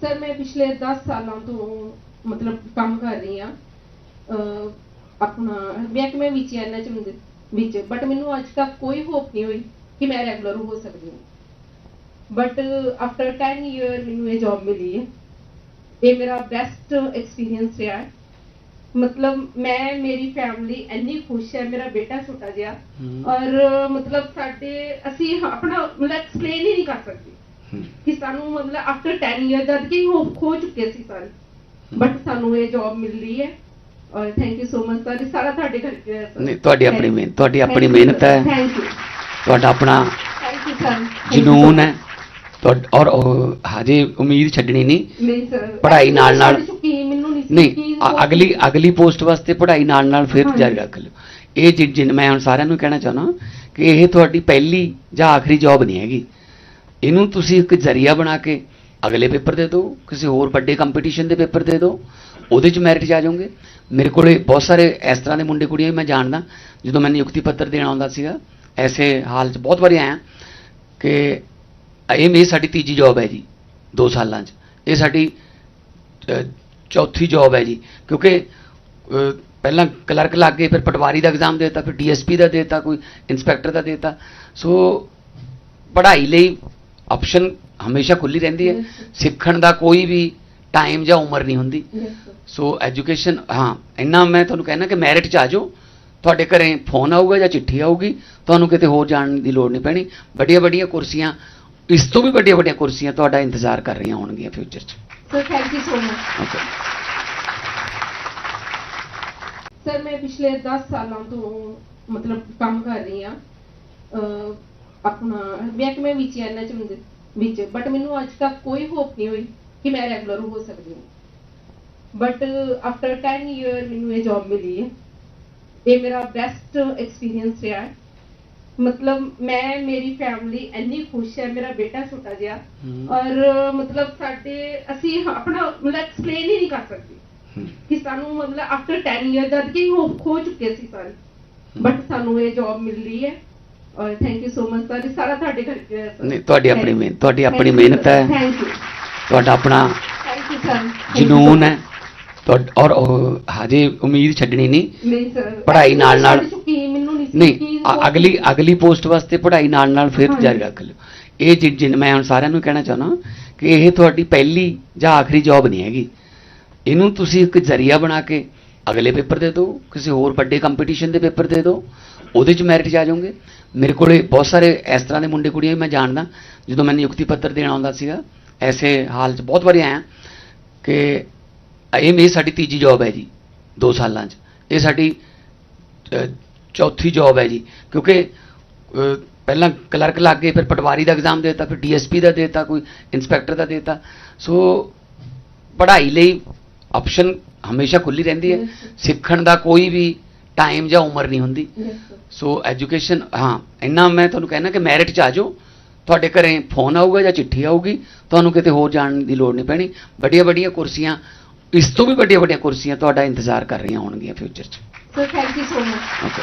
Sir ਮੈਂ ਪਿਛਲੇ 10 ਸਾਲਾਂ ਤੋਂ ਮਤਲਬ ਕੰਮ ਕਰ ਰਹੀ ਆ ਆਪਣਾ ਮਹਿਕਮੇ ਵਿੱਚ ਐਨਐਚ ਵਿੱਚ ਬਟ ਮੈਨੂੰ ਅੱਜ ਤੱਕ ਕੋਈ ਹੋਪ ਨਹੀਂ ਹੋਈ ਕਿ ਮੈਂ ਰੈਗੂਲਰ ਹੋ ਸਕਦੀ ਹਾਂ। ਬਟ ਆਫਟਰ 10 ਇਅਰ ਮੈਨੂੰ ਇਹ ਜੌਬ ਮਿਲੀ ਹੈ। ਇਹ ਮੇਰਾ ਬੈਸਟ ਐਕਸਪੀਰੀਅੰਸ ਰਿਹਾ ਹੈ। ਮਤਲਬ ਮੈਂ ਮੇਰੀ ਫੈਮਿਲੀ ਇੰਨੀ ਖੁਸ਼ ਹੈ ਮੇਰਾ ਬੇਟਾ ਛੋਟਾ ਜਿਹਾ। ਔਰ ਮਤਲਬ ਸਾਡੇ ਅਸੀਂ ਆਪਣਾ ਮਤਲਬ ਐਕਸਪਲੇਨ ਹੀ ਨਹੀਂ ਕਰ ਸਕਦੇ। ਕਿ ਸਾਨੂੰ ਮਤਲਬ ਆਫਟਰ 10 ਇਅਰ ਜਦ ਕਿ ਹੋ ਖੋ ਚੁੱਕੇ ਸੀ ਸਾਰੇ। ਬਟ ਸਾਨੂੰ ਇਹ ਜੌਬ ਮਿਲ ਰਹੀ ਹੈ। ਔਰ thank you so much sir ਇਹ ਸਾਰਾ ਤੁਹਾਡੇ ਕਰਕੇ ਹੈ ਸਰ ਨਹੀਂ, ਤੁਹਾਡੀ ਆਪਣੀ ਮਿਹਨਤ- ਤੁਹਾਡੀ ਆਪਣੀ ਮਿਹਨਤ ਹੈ। ਥੈਂਕ ਯੂ ਤੁਹਾਡਾ ਆਪਣਾ ਥੈਂਕ ਯੂ ਸਰ ਜਨੂਨ ਹੈ। ਔਰ ਉਹ ਹਜੇ ਉਮੀਦ ਛੱਡਣੀ ਨਹੀਂ। ਨਹੀਂ ਸਰ ਪੜ੍ਹਾਈ ਨਾਲ- ਨਾਲ- ਨਹੀਂ ਅਗਲੀ ਅਗਲੀ ਪੋਸਟ ਵਾਸਤੇ ਪੜ੍ਹਾਈ ਨਾਲ ਨਾਲ ਫਿਰ। ਜਾਰੀ ਰੱਖ ਲਿਓ। ਇਹ ਜਿਨ ਮੈਂ ਹੁਣ ਸਾਰਿਆਂ ਨੂੰ ਕਹਿਣਾ ਚਾਹੁੰਦਾ ਕਿ ਇਹ ਤੁਹਾਡੀ ਪਹਿਲੀ ਜਾਂ ਆਖਰੀ ਜੌਬ ਨਹੀਂ ਹੈਗੀ। ਇਹਨੂੰ ਤੁਸੀਂ ਇੱਕ ਜ਼ਰੀਆ ਬਣਾ ਕੇ ਅਗਲੇ ਪੇਪਰ ਦੇ ਦਿਓ, ਕਿਸੇ ਹੋਰ ਵੱਡੇ ਕੰਪੀਟੀਸ਼ਨ ਦੇ ਪੇਪਰ ਦੇ ਦਿਓ, ਉਹਦੇ ਚ ਮੈਰਿਟ 'ਚ ਆ ਜਾਓਗੇ। ਮੇਰੇ ਕੋਲੇ ਬਹੁਤ ਸਾਰੇ ਇਸ ਤਰ੍ਹਾਂ ਦੇ ਮੁੰਡੇ ਕੁੜੀਆਂ ਵੀ ਮੈਂ ਜਾਣਦਾ, ਜਦੋਂ ਮੈਂ ਨਿਯੁਕਤੀ ਪੱਤਰ ਦੇਣ ਆਉਂਦਾ ਸੀਗਾ, ਐਸੇ ਹਾਲ 'ਚ ਬਹੁਤ ਵਾਰੀ ਆਇਆ ਕਿ ਇਹ ਮੇਰੀ ਸਾਡੀ ਤੀਜੀ ਜੌਬ ਹੈ ਜੀ 2 ਸਾਲਾਂ 'ਚ। ਇਹ ਸਾਡੀ ਚੌਥੀ ਜੌਬ ਹੈ ਜੀ, ਕਿਉਂਕਿ ਪਹਿਲਾਂ ਕਲਰਕ ਲੱਗ ਗਏ, ਫਿਰ ਪਟਵਾਰੀ ਦਾ ਐਗਜ਼ਾਮ ਦੇਤਾ, ਫਿਰ ਡੀਐਸਪੀ ਦਾ ਦੇਤਾ, ਕੋਈ ਇਨਸਪੈਕਟਰ ਦਾ ਦੇਤਾ। ਸੋ ਪੜ੍ਹਾਈ ਲਈ ਆਪਸ਼ਨ ਹਮੇਸ਼ਾ ਖੁੱਲੀ ਰਹਿੰਦੀ ਹੈ। ਸਿੱਖਣ ਦਾ ਕੋਈ ਵੀ ਟਾਈਮ ਜਾਂ ਉਮਰ ਨਹੀਂ ਹੁੰਦੀ. ਸੋ ਐਜੂਕੇਸ਼ਨ ਹਾਂ ਇੰਨਾ ਮੈਂ ਤੁਹਾਨੂੰ ਕਹਿਣਾ ਕਿ ਮੈਰਿਟ 'ਚ ਆ ਜਾਓ। ਤੁਹਾਡੇ ਘਰੇ ਫੋਨ ਆਊਗਾ ਜਾਂ ਚਿੱਠੀ ਆਊਗੀ ਤੁਹਾਨੂੰ ਕਿਤੇ ਹੋਰ ਜਾਣ ਦੀ ਲੋੜ ਨਹੀਂ ਪੈਣੀ। ਵੱਡੀਆਂ ਵੱਡੀਆਂ ਕੁਰਸੀਆਂ ਇਸ ਤੋਂ ਵੀ ਵੱਡੀਆਂ ਵੱਡੀਆਂ ਕੁਰਸੀਆਂ ਤੁਹਾਡਾ ਇੰਤਜ਼ਾਰ ਕਰ ਰਹੀਆਂ ਹੋਣਗੀਆਂ ਫਿਊਚਰ 'ਚ। Sir thank you so much sir ਮੈਂ ਪਿਛਲੇ 10 ਸਾਲਾਂ ਤੋਂ ਮਤਲਬ ਕੰਮ ਕਰ ਰਹੀ ਆ ਆਪਣਾ ਮਹਿਕਮੇ ਵਿੱਚ ਐਨਐਚ ਵਿੱਚ। ਬਟ ਮੈਨੂੰ ਅੱਜ ਤੱਕ ਕੋਈ ਹੋਪ ਨਹੀਂ ਹੋਈ ਕਿ ਮੈਂ ਰੈਗੂਲਰ ਹੋ ਸਕਦੀ ਹਾਂ। ਬਟ ਆਫਟਰ 10 ਇਅਰ ਮੈਨੂੰ ਇਹ ਜੌਬ ਮਿਲੀ ਹੈ। ਇਹ ਮੇਰਾ ਬੈਸਟ ਐਕਸਪੀਰੀਅੰਸ ਰਿਹਾ ਹੈ। ਮਤਲਬ ਮੈਂ ਮੇਰੀ ਫੈਮਿਲੀ ਇੰਨੀ ਖੁਸ਼ ਹੈ ਮੇਰਾ ਬੇਟਾ ਛੋਟਾ ਜਿਹਾ। ਔਰ ਮਤਲਬ ਸਾਡੇ ਅਸੀਂ ਆਪਣਾ ਮਤਲਬ ਐਕਸਪਲੇਨ ਹੀ ਨਹੀਂ ਕਰ ਸਕਦੇ ਕਿ ਸਾਨੂੰ ਮਤਲਬ ਆਫਟਰ 10 ਇਅਰ ਜਦ ਕਿ ਹੋ ਖੋ ਚੁੱਕੇ ਸੀ ਸਾਰੇ। ਬਟ ਸਾਨੂੰ ਇਹ ਜੌਬ ਮਿਲ ਰਹੀ ਹੈ। ਔਰ thank you so much sir ਇਹ ਸਾਰਾ ਤੁਹਾਡੇ ਕਰਕੇ ਹੈ। ਸਰ ਨਹੀਂ, ਤੁਹਾਡੀ ਆਪਣੀ ਮਿਹਨਤ- ਤੁਹਾਡੀ ਆਪਣੀ ਮਿਹਨਤ ਹੈ। ਥੈਂਕ ਯੂ ਤੁਹਾਡਾ ਆਪਣਾ ਥੈਂਕ ਯੂ ਸਰ ਜਨੂਨ ਹੈ। ਤੁਹਾਡ- ਔਰ ਉਹ ਹਜੇ ਉਮੀਦ ਛੱਡਣੀ ਨਹੀਂ। ਨਹੀਂ ਸਰ ਪੜ੍ਹਾਈ ਨਾਲ- ਨਾਲ- ਮੈਨੂੰ ਨਹੀਂ ਸੀ ਨਹੀਂ ਕਿ ਅ- ਅਗਲੀ ਅਗਲੀ ਪੋਸਟ ਵਾਸਤੇ ਪੜ੍ਹਾਈ ਨਾਲ ਨਾਲ ਫਿਰ ਹਾਂਜੀ। ਜਾਰੀ ਰੱਖ ਲਿਓ। ਇਹ ਜਿ- ਜਿਨ ਮੈਂ ਹੁਣ ਸਾਰਿਆਂ ਨੂੰ ਕਹਿਣਾ ਚਾਹੁੰਦਾ ਕਿ ਇਹ ਤੁਹਾਡੀ ਪਹਿਲੀ ਜਾਂ ਆਖਰੀ ਜੌਬ ਨਹੀਂ ਹੈਗੀ। ਇਹਨੂੰ ਤੁਸੀਂ ਇੱਕ ਜ਼ਰੀਆ ਬਣਾ ਕੇ ਅਗਲੇ ਪੇਪਰ ਦੇ ਦਿਓ ਕਿਸੇ ਹੋਰ ਵੱਡੇ ਕੰਪੀਟੀਸ਼ਨ ਦੇ ਪੇਪਰ ਦੇ ਦਿਓ ਉਹਦੇ ਚ ਮੈਰਿਟ 'ਚ ਆ ਜਾਓਗੇ। ਮੇਰੇ ਕੋਲੇ ਬਹੁਤ ਸਾਰੇ ਇਸ ਤਰ੍ਹਾਂ ਦੇ ਮੁੰਡੇ ਕੁੜੀਆਂ ਮੈਂ ਜਾਣਦਾ। ਜਦੋਂ ਮੈਂ ਨਿਯੁਕਤੀ ਪੱਤਰ ਦੇਣ ਆਉਂਦਾ ਸੀਗਾ ਐਸੇ ਹਾਲ 'ਚ ਬਹੁਤ ਵਾਰੀ ਆਇਆ ਕਿ ਇਹ ਮੇਰੀ ਸਾਡੀ ਤੀਜੀ ਜੌਬ ਹੈ ਜੀ 2 ਸਾਲਾਂ 'ਚ। ਇਹ ਸਾਡੀ ਚੌਥੀ ਜੌਬ ਹੈ ਜੀ। ਕਿਉਂਕਿ ਪਹਿਲਾਂ ਕਲਰਕ ਲੱਗ ਗਏ ਫਿਰ ਪਟਵਾਰੀ ਦਾ ਐਗਜ਼ਾਮ ਦੇਤਾ ਫਿਰ ਡੀਐਸਪੀ ਦਾ ਦੇਤਾ ਕੋਈ ਇਨਸਪੈਕਟਰ ਦਾ ਦੇਤਾ। ਸੋ ਪੜ੍ਹਾਈ ਲਈ ਆਪਸ਼ਨ ਹਮੇਸ਼ਾ ਖੁੱਲੀ ਰਹਿੰਦੀ ਹੈ. ਸਿੱਖਣ ਦਾ ਕੋਈ ਵੀ ਟਾਈਮ ਜਾਂ ਉਮਰ ਨਹੀਂ ਹੁੰਦੀ. ਸੋ ਐਜੂਕੇਸ਼ਨ ਹਾਂ ਇੰਨਾ ਮੈਂ ਤੁਹਾਨੂੰ ਕਹਿਣਾ ਕਿ ਮੈਰਿਟ 'ਚ ਆ ਜਾਓ। ਤੁਹਾਡੇ ਘਰੇ ਫੋਨ ਆਊਗਾ ਜਾਂ ਚਿੱਠੀ ਆਊਗੀ ਤੁਹਾਨੂੰ ਕਿਤੇ ਹੋਰ ਜਾਣ ਦੀ ਲੋੜ ਨਹੀਂ ਪੈਣੀ। ਵੱਡੀਆਂ ਵੱਡੀਆਂ ਕੁਰਸੀਆਂ ਇਸ ਤੋਂ ਵੀ ਵੱਡੀਆਂ ਵੱਡੀਆਂ ਕੁਰਸੀਆਂ ਤੁਹਾਡਾ ਇੰਤਜ਼ਾਰ ਕਰ ਰਹੀਆਂ ਹੋਣਗੀਆਂ ਫਿਊਚਰ 'ਚ। Sir thank you so much okay